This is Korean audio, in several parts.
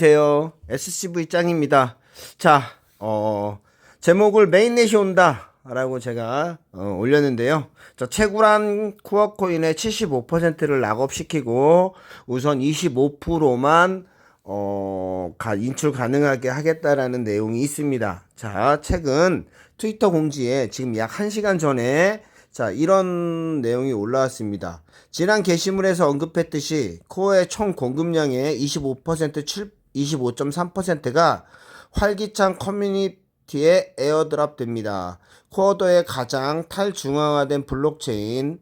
안녕하세요. SCV 짱입니다. 자, 어, 제목을 메인넷이 온다. 라고 제가 어, 올렸는데요. 자, 채굴한 코어 코인의 75%를 락업시키고 우선 25%만 어, 가, 인출 가능하게 하겠다라는 내용이 있습니다. 자, 최근 트위터 공지에 지금 약 1시간 전에 자, 이런 내용이 올라왔습니다. 지난 게시물에서 언급했듯이 코어의 총 공급량의 25% 7, 25.3%가 활기찬 커뮤니티에 에어드랍 됩니다. 코어도의 가장 탈중앙화된 블록체인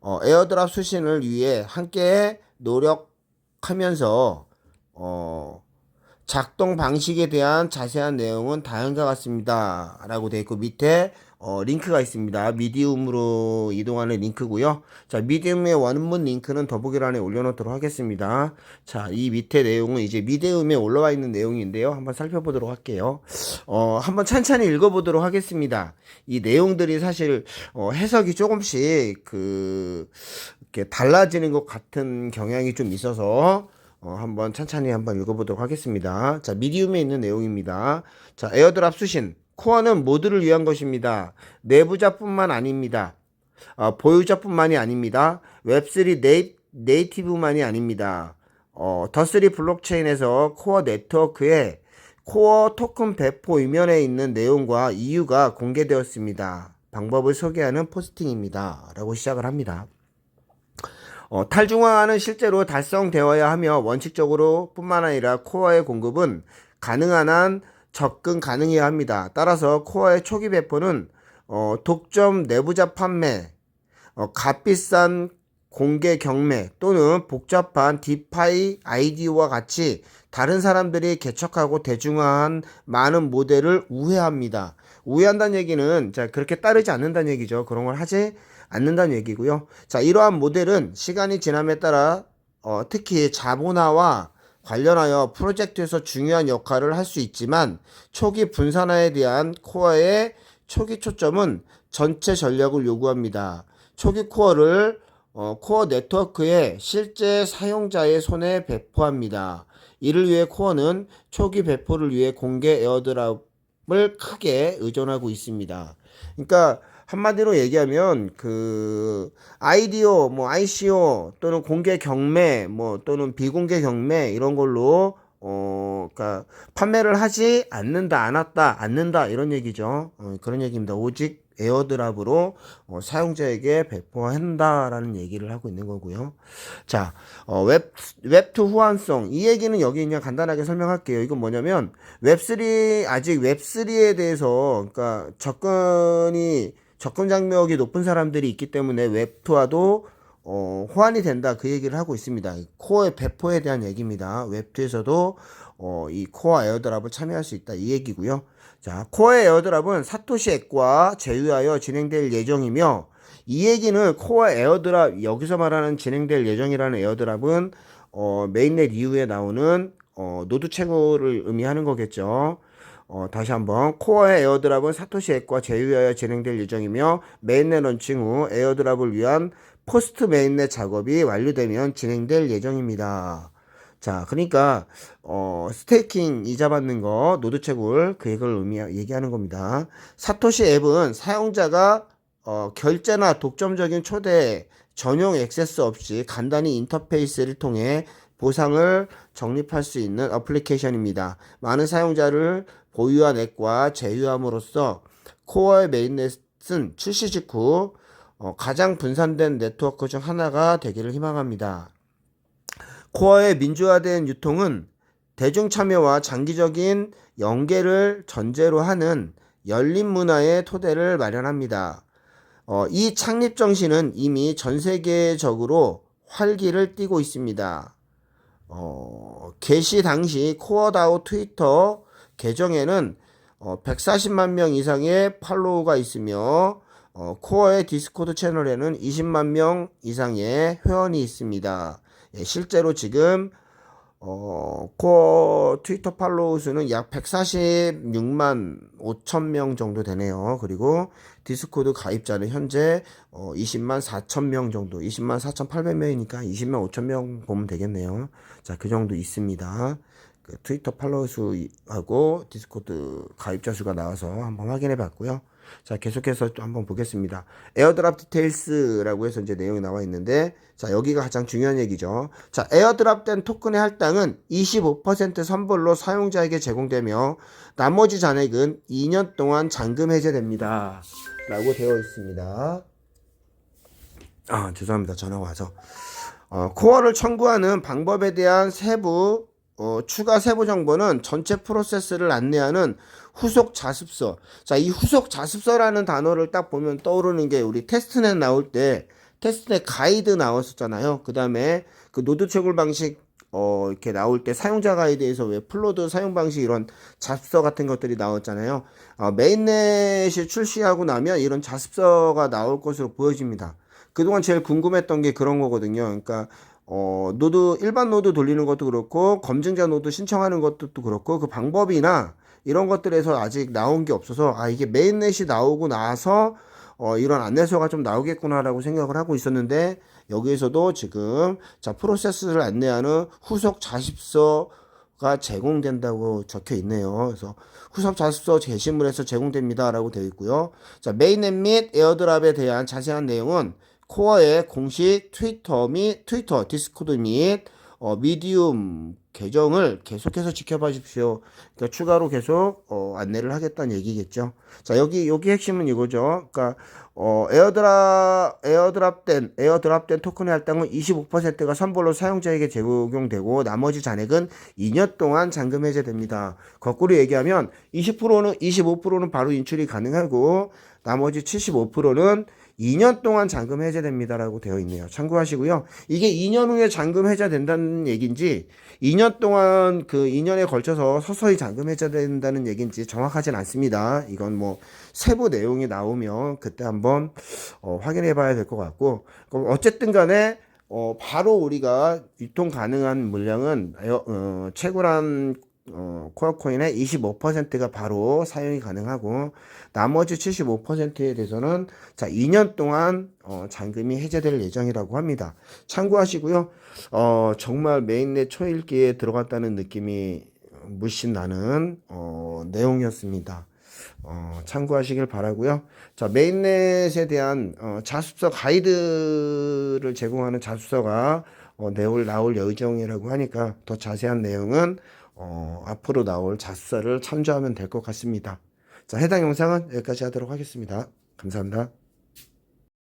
어, 에어드랍 수신을 위해 함께 노력하면서 어, 작동 방식에 대한 자세한 내용은 다음과 같습니다. 라고 되어 있고 밑에 어, 링크가 있습니다. 미디움으로 이동하는 링크고요. 자, 미디움의 원문 링크는 더보기란에 올려놓도록 하겠습니다. 자, 이 밑에 내용은 이제 미디움에 올라와 있는 내용인데요. 한번 살펴보도록 할게요. 어, 한번 찬찬히 읽어보도록 하겠습니다. 이 내용들이 사실 어, 해석이 조금씩 그 이렇게 달라지는 것 같은 경향이 좀 있어서 어, 한번 찬찬히 한번 읽어보도록 하겠습니다. 자, 미디움에 있는 내용입니다. 자, 에어드랍 수신. 코어는 모두를 위한 것입니다. 내부자뿐만 아닙니다. 어, 보유자뿐만이 아닙니다. 웹3 네이, 네이티브만이 아닙니다. 어, 더3 블록체인에서 코어 네트워크에 코어 토큰 배포 이면에 있는 내용과 이유가 공개되었습니다. 방법을 소개하는 포스팅입니다. 라고 시작을 합니다. 어, 탈중앙화는 실제로 달성되어야 하며 원칙적으로 뿐만 아니라 코어의 공급은 가능한 한 접근 가능해야 합니다. 따라서 코어의 초기 배포는 어, 독점 내부자 판매, 어, 값비싼 공개 경매 또는 복잡한 디파이 아이디어와 같이 다른 사람들이 개척하고 대중화한 많은 모델을 우회합니다. 우회한다는 얘기는 자 그렇게 따르지 않는다는 얘기죠. 그런 걸 하지 않는다는 얘기고요. 자 이러한 모델은 시간이 지남에 따라 어, 특히 자본화와 관련하여 프로젝트에서 중요한 역할을 할 수 있지만 초기 분산화에 대한 코어의 초기 초점은 전체 전략을 요구합니다. 초기 코어를 어, 코어 네트워크의 실제 사용자의 손에 배포합니다. 이를 위해 코어는 초기 배포를 위해 공개 에어드랍을 크게 의존하고 있습니다. 그러니까 한마디로 얘기하면 그 아이디어 뭐 ICO 또는 공개 경매 뭐 또는 비공개 경매 이런 걸로 어 그러니까 판매를 하지 않는다 않았다 않는다 이런 얘기죠. 어, 그런 얘기입니다. 오직 에어드랍으로 어, 사용자에게 배포한다라는 얘기를 하고 있는 거고요. 자, 어, 웹, 웹2 호환성. 이 얘기는 여기 그냥 간단하게 설명할게요. 이건 뭐냐면, 웹3, 아직 웹3에 대해서, 그러니까 접근이, 접근 장벽이 높은 사람들이 있기 때문에 웹2와도 어, 호환이 된다. 그 얘기를 하고 있습니다. 코어의 배포에 대한 얘기입니다. 웹2에서도 어, 이 코어 에어드랍을 참여할 수 있다. 이 얘기고요. 자, 코어 에어드랍은 사토시 앱과 제휴하여 진행될 예정이며 이 얘기는 코어 에어드랍 여기서 말하는 진행될 예정이라는 에어드랍은 어, 메인넷 이후에 나오는 어, 노드 채굴을 의미하는 거겠죠. 어, 다시 한번 코어의 에어드랍은 사토시 앱과 제휴하여 진행될 예정이며 메인넷 런칭 후 에어드랍을 위한 포스트 메인넷 작업이 완료되면 진행될 예정입니다. 자, 그러니까 어, 스테이킹 이자 받는 거 노드 채굴 그걸 의미 얘기하는 겁니다. 사토시 앱은 사용자가 어, 결제나 독점적인 초대 전용 액세스 없이 간단히 인터페이스를 통해 보상을 적립할 수 있는 어플리케이션입니다. 많은 사용자를 보유한 앱과 제휴함으로써 코어의 메인넷은 출시 직후 어, 가장 분산된 네트워크 중 하나가 되기를 희망합니다. 코어의 민주화된 유통은 대중 참여와 장기적인 연계를 전제로 하는 열린 문화의 토대를 마련합니다. 어, 이 창립 정신은 이미 전 세계적으로 활기를 띠고 있습니다. 어, 개시 당시 코어다오 트위터 계정에는 어, 140만 명 이상의 팔로우가 있으며 어, 코어의 디스코드 채널에는 20만 명 이상의 회원이 있습니다. 예, 실제로 지금 어, 코어 트위터 팔로우 수는 약 146만 5천 명 정도 되네요. 그리고 디스코드 가입자는 현재 어, 20만 4천 명 정도, 20만 4천 8백 명이니까 20만 5천 명 보면 되겠네요. 자, 그 정도 있습니다. 그 트위터 팔로워 수하고 디스코드 가입자 수가 나와서 한번 확인해 봤고요. 자, 계속해서 또 한번 보겠습니다. 에어드랍 디테일스라고 해서 이제 내용이 나와 있는데, 자, 여기가 가장 중요한 얘기죠. 자, 에어드랍된 토큰의 할당은 25% 선불로 사용자에게 제공되며, 나머지 잔액은 2년 동안 잔금 해제됩니다. 라고 되어 있습니다. 아, 죄송합니다. 전화 와서. 어, 코어를 청구하는 방법에 대한 세부 어, 추가 세부 정보는 전체 프로세스를 안내하는 후속 자습서. 자, 이 후속 자습서라는 단어를 딱 보면 떠오르는 게 우리 테스트넷 나올 때 테스트넷 가이드 나왔었잖아요. 그 다음에 그 노드 채굴 방식 어, 이렇게 나올 때 사용자 가이드에서 왜 플로드 사용 방식 이런 자습서 같은 것들이 나왔잖아요. 어, 메인넷이 출시하고 나면 이런 자습서가 나올 것으로 보여집니다. 그동안 제일 궁금했던 게 그런 거거든요. 그러니까 어, 노드 일반 노드 돌리는 것도 그렇고 검증자 노드 신청하는 것도 또 그렇고 그 방법이나 이런 것들에서 아직 나온 게 없어서 아 이게 메인넷이 나오고 나서 어, 이런 안내서가 좀 나오겠구나라고 생각을 하고 있었는데 여기에서도 지금 자 프로세스를 안내하는 후속 자습서가 제공된다고 적혀 있네요. 그래서 후속 자습서 게시물에서 제공됩니다라고 되어 있고요. 자 메인넷 및 에어드랍에 대한 자세한 내용은 코어의 공식 트위터 및 트위터 디스코드 및 어, 미디움 계정을 계속해서 지켜봐 주십시오. 그러니까 추가로 계속 어, 안내를 하겠다는 얘기겠죠. 자 여기 여기 핵심은 이거죠. 그러니까 어, 에어드랍 에어드랍된 에어드랍된 토큰의 할당은 25%가 선불로 사용자에게 적용되고 나머지 잔액은 2년 동안 잔금 해제됩니다. 거꾸로 얘기하면 20%는 25%는 바로 인출이 가능하고 나머지 75%는 2년 동안 잔금 해제됩니다라고 되어 있네요. 참고하시고요. 이게 2년 후에 잔금 해제된다는 얘기인지 2년 동안 그 2년에 걸쳐서 서서히 잔금 해제된다는 얘기인지 정확하진 않습니다. 이건 뭐 세부 내용이 나오면 그때 한번 어, 확인해 봐야 될 것 같고 그럼 어쨌든 간에 어, 바로 우리가 유통 가능한 물량은 어, 채굴한 어, 코어코인의 25%가 바로 사용이 가능하고 나머지 75%에 대해서는 자 2년 동안 어, 잔금이 해제될 예정이라고 합니다. 참고하시고요. 어, 정말 메인넷 초읽기에 들어갔다는 느낌이 물씬 나는 어, 내용이었습니다. 어, 참고하시길 바라고요. 자 메인넷에 대한 어, 자습서 가이드를 제공하는 자습서가 어, 내올 나올 예정이라고 하니까 더 자세한 내용은 어, 앞으로 나올 자습서를 참조하면 될 것 같습니다. 자, 해당 영상은 여기까지 하도록 하겠습니다. 감사합니다.